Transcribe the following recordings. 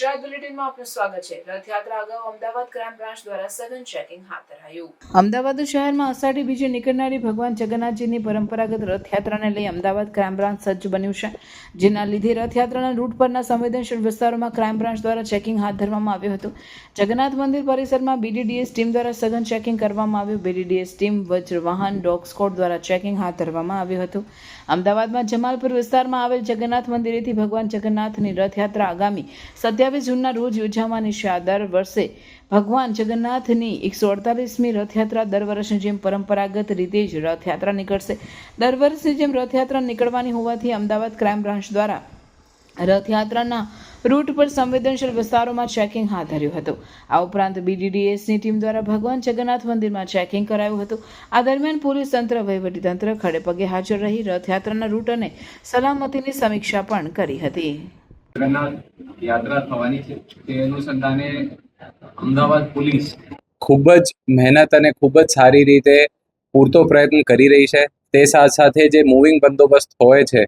આપનું સ્વાગત છે. રથયાત્રા અગાઉ અમદાવાદ ક્રાઇમ બ્રાન્ચ દ્વારા સઘન ચેકિંગ હાથ ધરાયું. અમદાવાદ શહેરમાં અષાઢી બીજે નીકળનારી ભગવાન જગન્નાથજીની પરંપરાગત રથયાત્રાને લઈ અમદાવાદ ક્રાઇમ બ્રાન્ચ સજ્જ બન્યું છે. જેના લીધે રથયાત્રાના રૂટ પરના સંવેદનશીલ વિસ્તારોમાં ક્રાઇમ બ્રાન્ચ દ્વારા ચેકિંગ હાથ ધરવામાં આવ્યું હતું. જગન્નાથ મંદિર પરિસરમાં બીડીડીએસ ટીમ દ્વારા સઘન ચેકિંગ કરવામાં આવ્યું. બીડીડીએસ ટીમ વજ્ર વાહન ડોગ સ્કોડ દ્વારા ચેકિંગ હાથ ધરવામાં આવ્યું હતું. અમદાવાદમાં જમાલપુર વિસ્તારમાં આવેલ જગન્નાથ મંદિરેથી ભગવાન જગન્નાથની રથયાત્રા આગામી સત્યાવીસ જૂનના રોજ યોજાવાની છે આ દર વર્ષે ભગવાન જગન્નાથની એકસો અડતાલીસમી રથયાત્રા દર વર્ષની જેમ પરંપરાગત રીતે જ રથયાત્રા નીકળશે. દર વર્ષની જેમ રથયાત્રા નીકળવાની હોવાથી અમદાવાદ ક્રાઇમ બ્રાન્ચ દ્વારા રથયાત્રાના રૂટ પર સંવેદનશીલ વિસ્તારોમાં ચેકિંગ હાથ ધર્યું હતું. આ ઉપરાંત બીડીડીએસની ટીમ દ્વારા ભગવાન જગન્નાથ મંદિરમાં ચેકિંગ કરાયું હતું. આ દરમિયાન પોલીસ તંત્ર વહીવટીતંત્ર ખડે પગે હાજર રહી રથયાત્રાના રૂટ અને સલામતીની સમીક્ષા પણ કરી હતી. જગન્નાથ યાત્રા થવાની છે, તે અનુસંધાને અમદાવાદ પોલીસ ખૂબ જ મહેનત અને ખૂબ જ સારી રીતે પૂરતો પ્રયત્ન કરી રહી છે. તે સાથ સાથે જે મૂવિંગ બંદોબસ્ત હોય છે,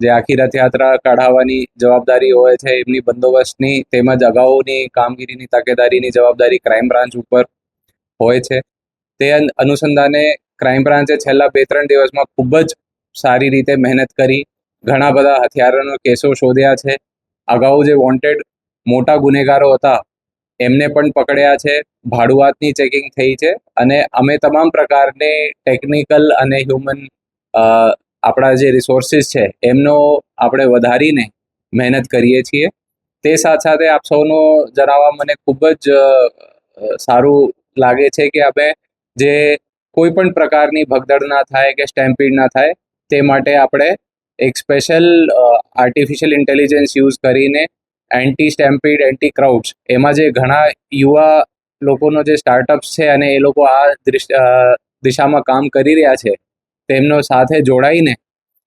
જે આખી રથયાત્રા કાઢાવવાની જવાબદારી હોય છે, એમની બંદોબસ્તની તેમજ અગાઉની કામગીરીની તકેદારીની જવાબદારી ક્રાઇમ બ્રાન્ચ ઉપર હોય છે. તે અન- અનુસંધાને ક્રાઇમ બ્રાન્ચે છેલ્લા બે ત્રણ દિવસમાં ખૂબ જ સારી રીતે મહેનત કરી. ઘણા બધા હથિયારોના કેસો શોધ્યા છે. અગાઉ જે વોન્ટેડ મોટા ગુનેગારો હતા, એમને પણ પકડ્યા છે. ભાડુઆતની ચેકિંગ થઈ છે અને અમે તમામ પ્રકારની ટેકનિકલ અને હ્યુમન આપણા જે રિસોર્સિસ છે, એમનો આપણે વધારીને મહેનત કરીએ છીએ. તે સાથ સાથે આપ સૌનો જણાવવા મને ખૂબ જ સારું લાગે છે કે અમે જે કોઈ પણ પ્રકારની ભગદડ ના થાય કે સ્ટેમ્પીડ ના થાય, તે માટે આપણે એક સ્પેશિયલ આર્ટિફિશિયલ ઇન્ટેલિજન્સ યુઝ કરીને એન્ટી સ્ટેમ્પીડ એન્ટી ક્રાઉડ્સ એમાં જે ઘણા યુવા લોકોનો જે સ્ટાર્ટઅપ્સ છે અને એ લોકો આ દિશામાં કામ કરી રહ્યા છે, તેમનો સાથે જોડાઈને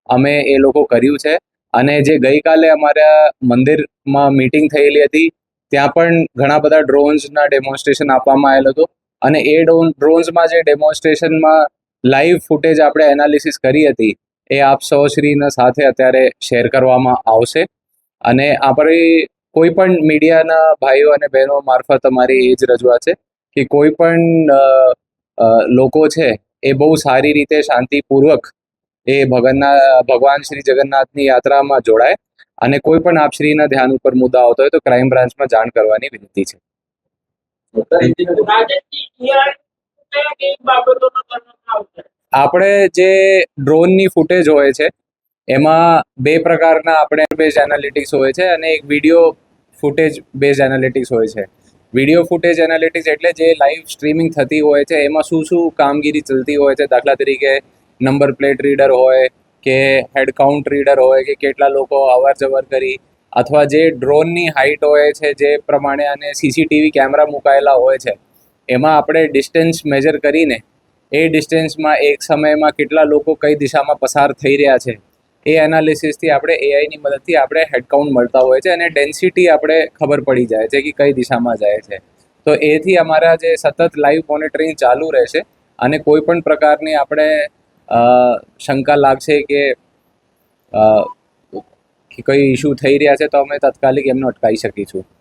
અમે એ લોકો કર્યું છે. અને જે ગઈકાલે અમારા મંદિરમાં મીટિંગ થયેલી હતી, ત્યાં પણ ઘણા બધા ડ્રોન્સના ડેમોન્સ્ટ્રેશન આપવામાં આવેલ હતું. અને એ ડ્રોન ડ્રોન્સમાં જે ડેમોન્સ્ટ્રેશનમાં લાઈવ ફૂટેજ આપણે એનાલિસિસ કરી હતી એ આપ સૌશ્રીના સાથે અત્યારે શેર કરવામાં આવશે. અને આપણી કોઈ પણ મીડિયાના ભાઈઓ અને બહેનો મારફત અમારી એ જ રજૂઆત છે કે કોઈ પણ લોકો છે એ બહુ સારી રીતે શાંતિપૂર્વક એ ભગનના ભગવાન શ્રી જગન્નાથની યાત્રામાં જોડાય અને કોઈ પણ આપ શ્રીના ધ્યાન ઉપર મુદ્દા આવતો હોય તો ક્રાઇમ બ્રાન્ચમાં જાણ કરવાની વિનંતી છે. બાબતોનો કરવામાં આવશે આપણે જે ડ્રોનની ફૂટેજ હોય છે, એમાં બે પ્રકારના આપણે બેઝ એનાલિટિક્સ હોય છે અને એક વીડિયો ફૂટેજ બેઝ એનાલિટિક્સ હોય છે. વીડિયો ફૂટેજ એનાલિટિક્સ એટલે જે લાઈવ સ્ટ્રીમિંગ થતી હોય છે, એમાં શું શું કામગીરી ચલતી હોય છે, દાખલા તરીકે નંબર પ્લેટ રીડર હોય કે હેડ કાઉન્ટ રીડર હોય કે કેટલા લોકો અવર જવર કરી અથવા જે ડ્રોનની હાઇટ હોય છે જે પ્રમાણે અને સીસીટીવી કેમેરા મુકાયેલા હોય છે, એમાં આપણે ડિસ્ટન્સ મેજર કરીને એ ડિસ્ટન્સમાં એક સમયમાં કેટલા લોકો કઈ દિશામાં પસાર થઈ રહ્યા છે, એ એનાલિસિસથી આપણે એઆઈની મદદથી આપણે હેડકાઉન્ટ મળતા હોય છે અને ડેન્સિટી આપણે ખબર પડી જાય છે કે કઈ દિશામાં જાય છે. તો એથી અમારા જે સતત લાઈવ મોનિટરિંગ ચાલુ રહેશે અને કોઈ પણ પ્રકારની આપણે શંકા લાગશે કે કઈ ઇસ્યુ થઈ રહ્યા છે તો અમે તાત્કાલિક એમને અટકાવી શકીશું.